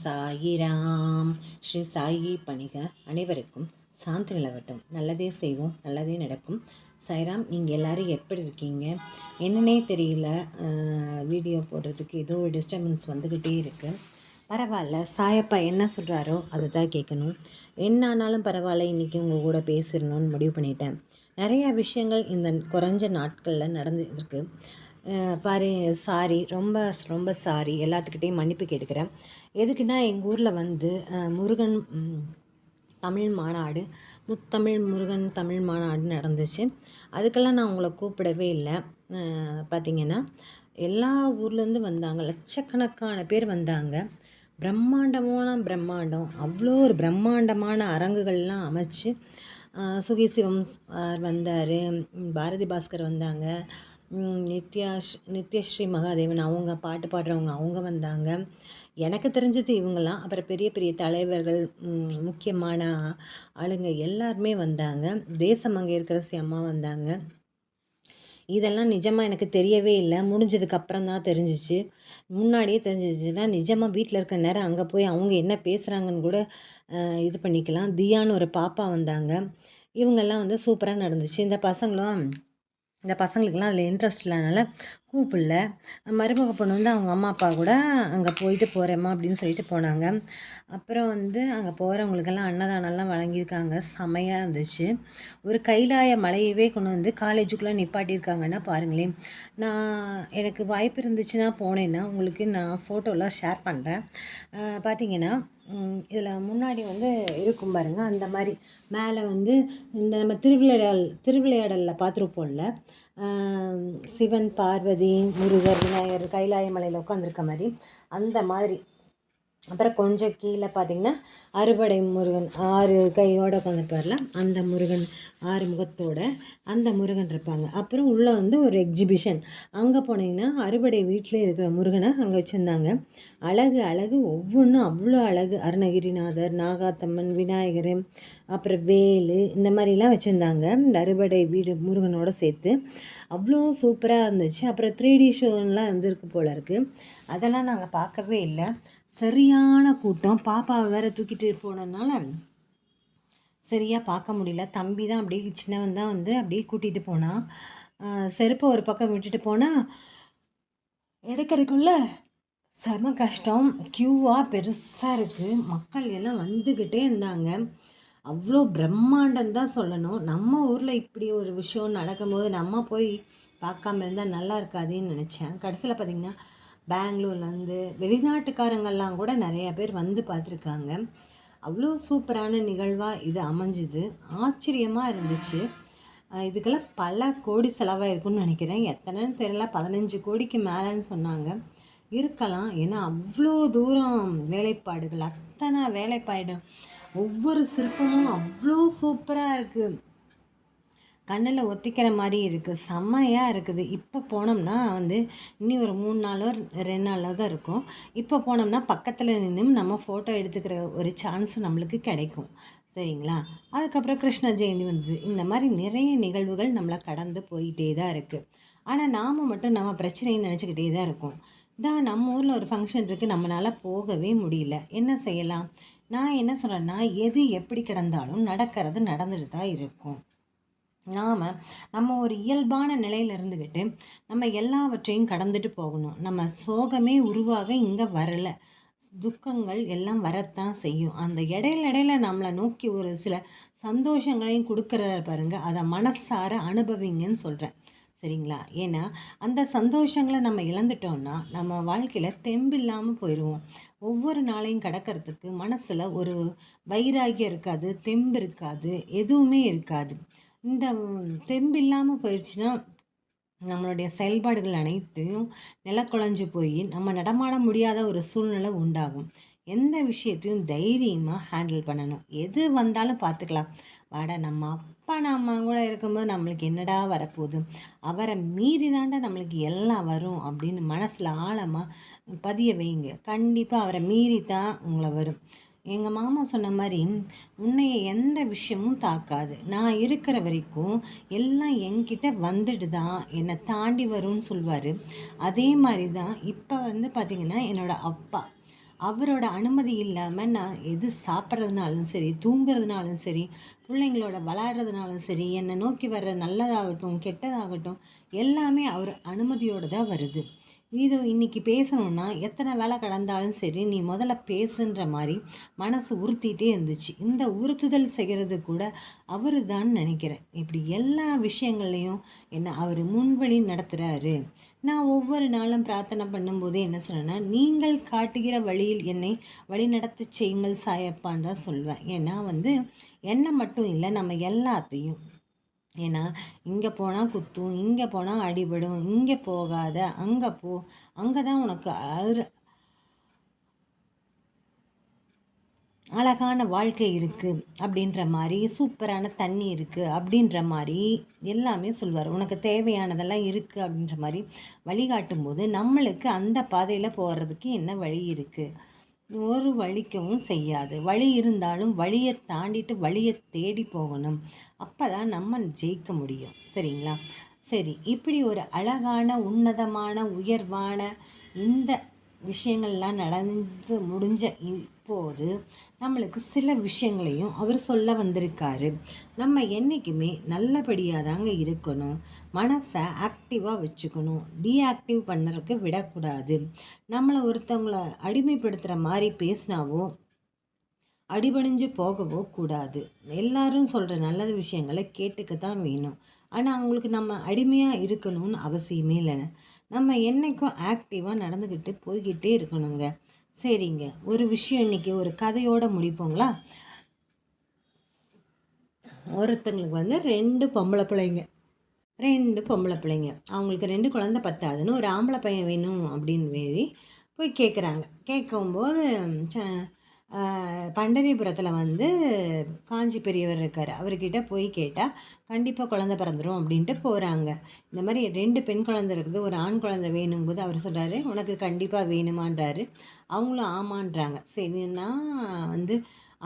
சாயிராம். ஸ்ரீ சாயி பணிக அனைவருக்கும் சாந்தி நிலவட்டும். நல்லதே செய்வோம் நல்லதே நடக்கும். சாய்ராம் நீங்கள் எல்லோரும் எப்படி இருக்கீங்க? என்னன்னே தெரியல. வீடியோ போடுறதுக்கு ஏதோ ஒரு டிஸ்டர்பன்ஸ் வந்துக்கிட்டே இருக்குது பரவாயில்ல சாயப்பா என்ன சொல்கிறாரோ அதை தான் கேட்கணும். என்ன ஆனாலும் பரவாயில்ல இன்றைக்கி உங்கள் கூட பேசிடணும்னு முடிவு பண்ணிட்டேன். நிறையா விஷயங்கள் இந்த குறைஞ்ச நாட்களில் நடந்துருக்கு பாரு சாரி. ரொம்ப ரொம்ப சாரி. எல்லாத்துக்கிட்டேயும் மன்னிப்பு கேட்டுக்கிறேன். எதுக்குன்னா எங்கள் ஊரில் வந்து முருகன் தமிழ் மாநாடு முத்தமிழ் முருகன் தமிழ் மாநாடு நடந்துச்சு. அதுக்கெல்லாம் நான் உங்களை கூப்பிடவே இல்லை. பார்த்திங்கன்னா எல்லா ஊர்லேருந்து வந்தாங்க. லட்சக்கணக்கான பேர் வந்தாங்க. பிரம்மாண்டமான பிரம்மாண்டம். அவ்வளோ ஒரு பிரம்மாண்டமான அரங்குகள்லாம் அமைச்சு சுகி சிவம் வந்தார் பாரதி பாஸ்கர் வந்தாங்க. நித்யாஷ் நித்யஸ்ரீ மகாதேவன் அவங்க பாட்டு பாடுறவங்க அவங்க வந்தாங்க. எனக்கு தெரிஞ்சது இவங்கெல்லாம் அப்புறம் பெரிய பெரிய தலைவர்கள் முக்கியமான ஆளுங்க எல்லாருமே வந்தாங்க. தேசம் அங்கே இருக்கிற அம்மா வந்தாங்க. இதெல்லாம் நிஜமாக எனக்கு தெரியவே இல்லை. முடிஞ்சதுக்கு அப்புறம் தான் தெரிஞ்சிச்சு. முன்னாடியே தெரிஞ்சிச்சுன்னா நிஜமாக வீட்டில் இருக்க நேரம் அங்கே போய் அவங்க என்ன பேசுகிறாங்கன்னு கூட இது பண்ணிக்கலாம். தியான்னு ஒரு பாப்பா வந்தாங்க. இவங்கெல்லாம் வந்து சூப்பராக நடந்துச்சு. இந்த பசங்களும் இந்த பசங்களுக்கெல்லாம் அதில் இன்ட்ரெஸ்ட் இல்லைனால கூப்பிடல. மருமக பொண்ணு வந்து அவங்க அம்மா அப்பா கூட அங்கே போயிட்டு போகிறேம்மா அப்படின்னு சொல்லிட்டு போனாங்க. அப்புறம் வந்து அங்கே போகிறவங்களுக்கெல்லாம் அன்னதானம்லாம் வழங்கியிருக்காங்க. செமையாக இருந்துச்சு. ஒரு கைலாய மலையவே கொண்டு வந்து காலேஜுக்குள்ளே நிப்பாட்டியிருக்காங்கன்னா பாருங்களேன். நான் எனக்கு வாய்ப்பு இருந்துச்சுன்னா போனேன்னா உங்களுக்கு நான் ஃபோட்டோலாம் ஷேர் பண்ணுறேன் பார்த்தீங்கன்னா இதில் முன்னாடி வந்து இருக்கும் பாருங்கள் அந்த மாதிரி மேலே வந்து இந்த நம்ம திருவிளையாடல் திருவிளையாடலில் பார்த்துருப்போம்ல சிவன் பார்வதி முருகர் விநாயகர் கைலாய மலையில் உட்காந்துருக்க மாதிரி அந்த மாதிரி அப்புறம் கொஞ்சம் கீழே பார்த்திங்கன்னா அறுபடை முருகன் ஆறு கையோட உட்காந்துருப்பார்ல அந்த முருகன் ஆறு முகத்தோட அந்த முருகன் இருப்பாங்க. அப்புறம் உள்ளே வந்து ஒரு எக்ஸிபிஷன் அங்கே போனீங்கன்னா அறுபடை வீட்டில் இருக்கிற முருகனை அங்கே வச்சுருந்தாங்க. அழகு அழகு ஒவ்வொன்றும் அவ்வளோ அழகு. அருணகிரிநாதர் நாகாத்தம்மன் விநாயகர் அப்புறம் வேலு இந்த மாதிரிலாம் வச்சுருந்தாங்க. இந்த அறுபடை வீடு முருகனோட சேர்த்து. அவ்வளோ சூப்பராக இருந்துச்சு. அப்புறம் த்ரீ டி ஷோலாம் வந்துருக்கு போல் இருக்குது அதெல்லாம் நாங்கள் பார்க்கவே இல்லை. சரியான கூட்டம். பாப்பாவை வேற தூக்கிட்டு போனதுனால சரியாக பார்க்க முடியல. தம்பி தான் அப்படியே சின்னவன் தான் வந்து அப்படியே கூட்டிகிட்டு போனான் செருப்பை ஒரு பக்கம் விட்டுட்டு போனால் எடுக்கிறதுக்குள்ள செம கஷ்டம். க்யூவாக பெருசாக இருக்குது மக்கள் எல்லாம் வந்துக்கிட்டே இருந்தாங்க. அவ்வளோ பிரம்மாண்டம் தான் சொல்லணும். நம்ம ஊரில் இப்படி ஒரு விஷயம் நடக்கும்போது நம்ம போய் பார்க்காம இருந்தால் நல்லா இருக்காதுன்னு நினச்சேன். கடைசியில் பார்த்திங்கன்னா பெங்களூர்லேருந்து வெளிநாட்டுக்காரங்கள்லாம் கூட நிறைய பேர் வந்து பார்த்துருக்காங்க. அவ்வளோ சூப்பரான நிகழ்வாக இது அமைஞ்சுது. ஆச்சரியமாக இருந்துச்சு. இதுக்கெல்லாம் பல கோடி செலவாக இருக்கும்னு நினைக்கிறேன். எத்தனைன்னு தெரியல. பதினஞ்சு கோடிக்கு மேலேன்னு சொன்னாங்க. இருக்கலாம். ஏன்னா அவ்வளோ தூரம் வேலைப்பாடுகள். அத்தனை வேலைப்பாடு ஒவ்வொரு சிற்பமும் அவ்வளோ சூப்பராக இருக்குது கண்ணில் ஒத்திக்கிற மாதிரி இருக்குது செம்மையாக இருக்குது. இப்போ போனோம்னா வந்து இன்னி ஒரு மூணு நாளோ ரெண்டு நாளோ தான் இருக்கும். இப்போ போனோம்னா பக்கத்தில் நின்று நம்ம ஃபோட்டோ எடுத்துக்கிற ஒரு சான்ஸ் நம்மளுக்கு கிடைக்கும். சரிங்களா? அதுக்கப்புறம் கிருஷ்ண ஜெயந்தி வந்தது. இந்த மாதிரி நிறைய நிகழ்வுகள் நம்மளை கடந்து போயிட்டே தான் இருக்குது ஆனால் நாம் மட்டும் நம்ம பிரச்சனைன்னு நினச்சிக்கிட்டே தான் இருக்கோம். தான் நம்ம ஊரில் ஒரு ஃபங்க்ஷன் இருக்குது நம்மளால் போகவே முடியல. என்ன செய்யலாம்? நான் என்ன சொல்கிறேன்னா எது எப்படி கிடந்தாலும் நடக்கிறது நடந்துட்டு தான் இருக்கும். நாம் நம்ம ஒரு இயல்பான நிலையில் இருந்துக்கிட்டு நம்ம எல்லாவற்றையும் கடந்துட்டு போகணும். நம்ம சோகமே உருவாக இங்கே வரலை. துக்கங்கள் எல்லாம் வரத்தான் செய்யும். அந்த இடையில இடையில நம்மளை நோக்கி ஒரு சில சந்தோஷங்களையும் கொடுக்குற பாருங்க. அதை மனசார அனுபவிங்கன்னு சொல்கிறேன் சரிங்களா? ஏன்னா அந்த சந்தோஷங்களை நம்ம இழந்துட்டோம்னா நம்ம வாழ்க்கையில் தெம்பு இல்லாமல் போயிடுவோம் ஒவ்வொரு நாளையும் கடக்கிறதுக்கு மனசில் ஒரு வைராகியம் இருக்காது தெம்பு இருக்காது எதுவுமே இருக்காது. இந்த தெம்பு இல்லாமல் போயிடுச்சுன்னா நம்மளுடைய செயல்பாடுகள் அனைத்தையும் நிலக்குழஞ்சு போய் நம்ம நடமாட முடியாத ஒரு சூழ்நிலை உண்டாகும். எந்த விஷயத்தையும் தைரியமாக ஹேண்டில் பண்ணணும். எது வந்தாலும் பார்த்துக்கலாம். வாட நம்ம அப்பா நம்ம கூட இருக்கும்போது நம்மளுக்கு என்னடா வரப்போகுது? அவரை மீறி தாண்டா நம்மளுக்கு எல்லாம் வரும் அப்படின்னு மனசில் ஆழமாக பதிய வைங்க. கண்டிப்பாக அவரை மீறி தான் உங்களை வரும். எங்கள் மாமா சொன்ன மாதிரி உன்னைய எந்த விஷயமும் தாக்காது. நான் இருக்கிற வரைக்கும் எல்லாம் என்கிட்ட வந்துட்டு தான் என்னை தாண்டி வரும்னு சொல்வார். அதே மாதிரி தான் இப்போ வந்து பார்த்திங்கன்னா என்னோடய அப்பா. அவரோட அனுமதி இல்லாமல் நான் எது சாப்பிட்றதுனாலும் சரி தூங்குறதுனாலும் சரி பிள்ளைங்களோட விளாட்றதுனாலும் சரி என்னை நோக்கி வர்ற நல்லதாகட்டும் கெட்டதாகட்டும் எல்லாமே அவர் அனுமதியோடு தான் வருது. இது இன்றைக்கி பேசணுன்னா எத்தனை வேலை கடந்தாலும் சரி நீ முதல்ல பேசுன்ற மாதிரி மனசு உறுத்திட்டே இருந்துச்சு. இந்த உறுத்துதல் செய்கிறது கூட அவர் தான் நினைக்கிறேன். இப்படி எல்லா விஷயங்கள்லையும் என்ன அவர் முன்வழி நடத்துகிறாரு நான் ஒவ்வொரு நாளும் பிரார்த்தனை பண்ணும்போது என்ன சொன்னேன்னா நீங்கள் காட்டுகிற வழியில் என்னை வழிநடத்த செய்யுங்கள் சாயப்பான்னு தான் சொல்வேன். ஏன்னா வந்து என்னை மட்டும் இல்லை நம்ம எல்லாத்தையும் ஏன்னா இங்கே போனால் குத்தும் இங்கே போனால் அடிபடும் இங்கே போகாத அங்கே போ அங்கே தான் உனக்கு அரு அழகான வாழ்க்கை இருக்குது அப்படின்ற மாதிரி சூப்பரான தண்ணி இருக்குது அப்படின்ற மாதிரி எல்லாமே சொல்வார். உனக்கு தேவையானதெல்லாம் இருக்குது அப்படின்ற மாதிரி வழிகாட்டும் போது நம்மளுக்கு அந்த பாதையில் போகிறதுக்கு என்ன வழி இருக்குது ஒரு வழிக்கவும் செய்யாது. வழி இருந்தாலும் வழியை தாண்டிட்டு வழியை தேடி போகணும். அப்போ தான் நம்ம ஜெயிக்க முடியும். சரிங்களா? சரி இப்படி ஒரு அழகான உன்னதமான உயர்வான இந்த விஷயங்கள்லாம் நடந்து முடிஞ்ச இப்போது நம்மளுக்கு சில விஷயங்களையும் அவர் சொல்ல வந்திருக்காரு. நம்ம என்றைக்குமே நல்லபடியாக தாங்க இருக்கணும். மனசை ஆக்டிவாக வச்சுக்கணும். டீஆக்டிவ் பண்ணுறதுக்கு விடக்கூடாது. நம்மளை ஒருத்தவங்களை அடிமைப்படுத்துகிற மாதிரி பேசினாவோ அடிபணிஞ்சு போகவோ கூடாது. எல்லாரும் சொல்கிற நல்ல விஷயங்களை கேட்டுக்க தான் வேணும். ஆனால் அவங்களுக்கு நம்ம அடிமையாக இருக்கணும்னு அவசியமே இல்லை நம்ம என்றைக்கும் ஆக்டிவாக நடந்துக்கிட்டு போய்கிட்டே இருக்கணுங்க. சரிங்க. ஒரு விஷயம் இன்றைக்கி ஒரு கதையோடு முடிப்போங்களா? ஒருத்தங்களுக்கு வந்து ரெண்டு பொம்பளை பிள்ளைங்க. ரெண்டு பொம்பளை பிள்ளைங்க. அவங்களுக்கு ரெண்டு குழந்த பத்தாதுன்னு ஒரு ஆம்பளை பையன் வேணும் அப்படின்னு வேறி போய் கேட்குறாங்க கேட்கும்போது பண்டரிபுரத்தில் வந்து காஞ்சி பெரியவர் இருக்கார். அவர்கிட்ட போய் கேட்டால் கண்டிப்பாக குழந்த பிறந்துடும் அப்படின்ட்டு போகிறாங்க இந்த மாதிரி ரெண்டு பெண் குழந்தை இருக்குது. ஒரு ஆண் குழந்தை வேணும்போது அவர் சொல்கிறாரு உனக்கு கண்டிப்பாக வேணுமான்றாரு. அவங்களும் ஆமான்றாங்க. சரின்னா வந்து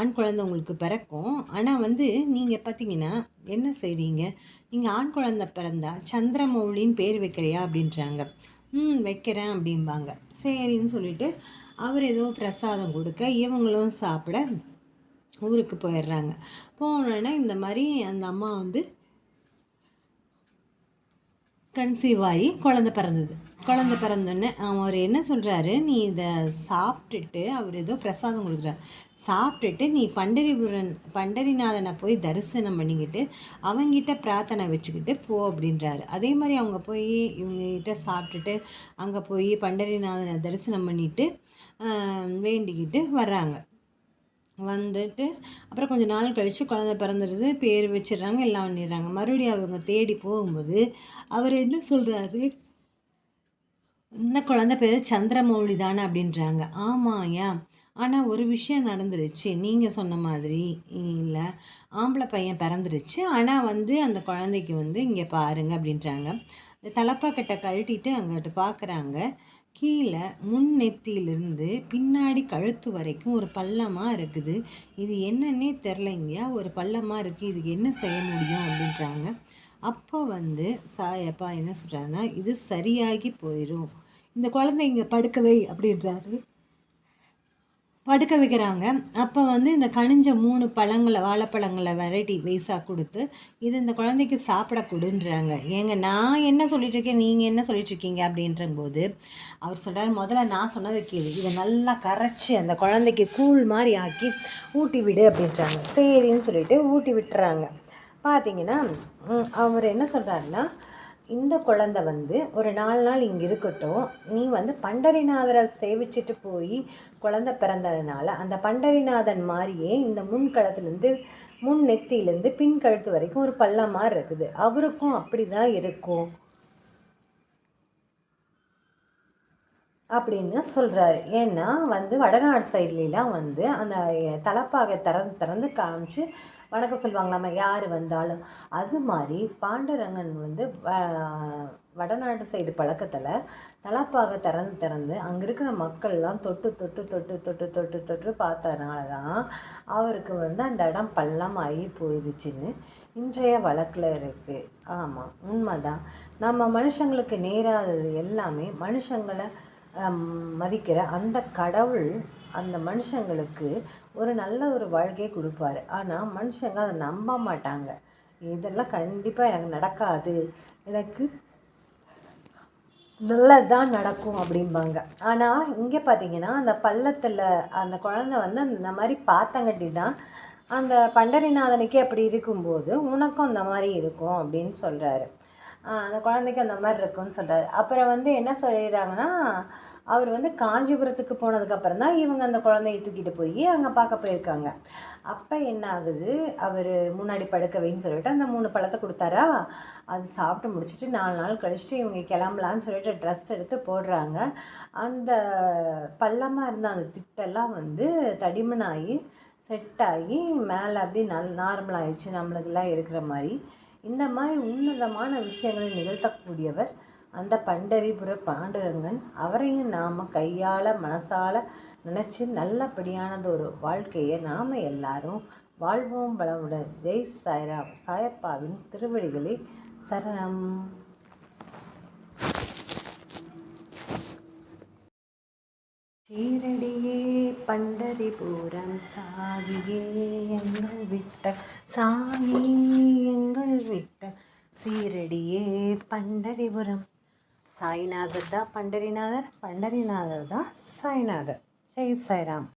ஆண் குழந்தை உங்களுக்கு பிறக்கும். ஆனால் வந்து நீங்கள் பார்த்தீங்கன்னா என்ன செய்கிறீங்க நீங்கள் ஆண் குழந்தை பிறந்தா சந்திரமௌலின்னு பேர் வைக்கிறியா அப்படின்றாங்க. ம் வைக்கிறேன் அப்படிம்பாங்க. சரின்னு சொல்லிவிட்டு அவர் ஏதோ பிரசாதம் கொடுக்க இவங்களும் சாப்பிட ஊருக்கு போயிடுறாங்க. போனோடனே இந்த மாதிரி அந்த அம்மா வந்து கன்சீவ் ஆகி குழந்த பிறந்தது. குழந்த பிறந்தோடனே அவர் என்ன சொல்கிறாரு நீ இதை சாப்பிட்டுட்டு அவர் ஏதோ பிரசாதம் கொடுக்குறாரு. சாப்பிட்டுட்டு நீ பண்டரிபுரன் பண்டரிநாதனை போய் தரிசனம் பண்ணிக்கிட்டு அவங்கிட்ட பிரார்த்தனை வச்சுக்கிட்டு போ அப்படின்றாரு. அதே மாதிரி அவங்க போய் இவங்ககிட்ட சாப்பிட்டுட்டு அங்கே போய் பண்டரிநாதனை தரிசனம் பண்ணிவிட்டு வேண்டிக்கிட்டு வர்றாங்க. வந்துட்டு அப்புறம் கொஞ்சம் நாள் கழித்து குழந்த பிறந்துடுது பேர் வச்சிடுறாங்க எல்லாம் பண்ணிடுறாங்க. மறுபடியும் அவங்க தேடி போகும்போது அவர் என்ன சொல்கிறாரு இந்த குழந்த பேர் சந்திரமௌழி தானே அப்படின்றாங்க. ஆமாம் ஆனால் ஒரு விஷயம் நடந்துருச்சு. நீங்கள் சொன்ன மாதிரி இல்லை ஆம்பளை பையன் பிறந்துருச்சு. ஆனால் வந்து அந்த குழந்தைக்கு வந்து இங்கே பாருங்க அப்படின்றாங்க. தலப்பாக்கிட்ட தலப்பாக்கட்டை கழட்டிட்டு அங்கிட்டு பார்க்குறாங்க கீழே முன் நெத்தியிலிருந்து பின்னாடி கழுத்து வரைக்கும் ஒரு பள்ளமாக இருக்குது. இது என்னன்னே தெரிலங்கயா ஒரு பள்ளமாக இருக்குது இதுக்கு என்ன செய்ய முடியும் அப்படின்றாங்க. அப்போ வந்து சாயப்பா என்ன சொல்கிறாங்கன்னா இது சரியாகி போயிடும் இந்த குழந்தைங்க படுக்கவை அப்படின்றாரு. படுக்க வைக்கிறாங்க. அப்போ வந்து இந்த கனிஞ்ச மூணு பழங்களை வாழைப்பழங்களை வெரைட்டி வைஸாக கொடுத்து இது இந்த குழந்தைக்கு சாப்பிட கொடுன்றாங்க. ஏங்க நான் என்ன சொல்லிட்டுருக்கேன் நீங்கள் என்ன சொல்லிட்டுருக்கீங்க அப்படின்றபோது அவர் சொல்கிறார் முதல்ல நான் சொன்னதை கேள்வி இதை நல்லா கரைச்சி அந்த குழந்தைக்கு கூழ் மாதிரி ஆக்கி ஊட்டி விடு அப்படின்றாங்க. சரின்னு சொல்லிட்டு ஊட்டி விட்டுறாங்க. பார்த்தீங்கன்னா அவர் என்ன சொல்கிறாருன்னா இந்த குழந்த வந்து ஒரு நாலு நாள் இங்கே இருக்கட்டும். நீ வந்து பண்டரிநாதரை சேவிச்சுட்டு போய் குழந்த பிறந்ததுனால அந்த பண்டரிநாதன் மாதிரியே இந்த முன்களத்துலேருந்து முன் நெத்தியிலேருந்து பின் கழுத்து வரைக்கும் ஒரு பள்ளமாக இருக்குது. அவருக்கும் அப்படி தான் இருக்கும். அப்படின்னு சொல்கிறாரு ஏன்னா வந்து வடநாடு சைட்லாம் வந்து அந்த தலப்பாகை திறந்து திறந்து காமிச்சு வணக்கம் சொல்லுவாங்களாமா யார் வந்தாலும். அது மாதிரி பாண்டரங்கன் வந்து வடநாட்டு சைடு பழக்கத்தில் தலப்பாக திறந்து திறந்து அங்கே இருக்கிற மக்கள்லாம் தொட்டு தொட்டு தொட்டு தொட்டு தொட்டு தொட்டு பார்த்ததுனால தான் அவருக்கு வந்து அந்த இடம் பள்ளமாகி போயிடுச்சுன்னு இன்றைய வழக்கில் இருக்குது ஆமாம் உண்மைதான். நம்ம மனுஷங்களுக்கு நேராதது எல்லாமே மனுஷங்களை மதிக்கிற அந்த கடவுள் அந்த மனுஷங்களுக்கு ஒரு நல்ல ஒரு வாழ்க்கையை கொடுப்பாரு. ஆனால் மனுஷங்க அதை நம்ப மாட்டாங்க. இதெல்லாம் கண்டிப்பாக எனக்கு நடக்காது. எனக்கு நல்லதுதான் நடக்கும் அப்படிம்பாங்க. ஆனால் இங்கே பார்த்தீங்கன்னா அந்த பள்ளத்தில் அந்த குழந்தை வந்து இந்த மாதிரி பார்த்தங்காட்டி தான் அந்த பண்டரிநாதனுக்கே அப்படி இருக்கும்போது உனக்கும் அந்த மாதிரி இருக்கும் அப்படின்னு சொல்கிறாரு அந்த குழந்தைக்கு அந்த மாதிரி இருக்கும்னு சொல்கிறாரு அப்புறம் வந்து என்ன சொல்லிடுறாங்கன்னா அவர் வந்து காஞ்சிபுரத்துக்கு போனதுக்கப்புறம் தான் இவங்க அந்த குழந்தைய தூக்கிட்டு போய் அங்கே பார்க்க போயிருக்காங்க. அப்போ என்ன ஆகுது? அவர் முன்னாடி படுக்க வைன்னு சொல்லிட்டு அந்த மூணு பழத்தை கொடுத்தாரா? அது சாப்பிட்டு முடிச்சுட்டு நாலு நாள் கழிச்சுட்டு இவங்க கிளம்பலான்னு சொல்லிட்டு ட்ரெஸ் எடுத்து போடுறாங்க. அந்த பள்ளமாக இருந்த அந்த திட்டெல்லாம் வந்து தடிமனாகி செட் ஆகி மேலே அப்படி நல் நார்மல் ஆயிடுச்சு. நம்மளுக்கெல்லாம் இருக்கிற மாதிரி. இந்த மாதிரி உன்னதமான விஷயங்களை நிகழ்த்தக்கூடியவர் அந்த பண்டரிபுர பாண்டுரங்கன். அவரையும் நாம் கையால் மனசால் நினச்சி நல்லபடியானது ஒரு வாழ்க்கையை நாம் எல்லாரும் வாழ்வோம் வளமுடன். ஜெய் சாய்ராம் சாயப்பாவின் திருவடிகளை சரணம் சீரடியே பண்டரிபுரம் சாகியே எங்கள் விட்ட சாயி எங்கள் விட்ட சீரடியே பண்டரிபுரம். சாய்நாதர் தான் பண்டரிநாதர் பண்டரிநாதர் தான் சாய்நாதர். ஜெய் சாய்ராம்.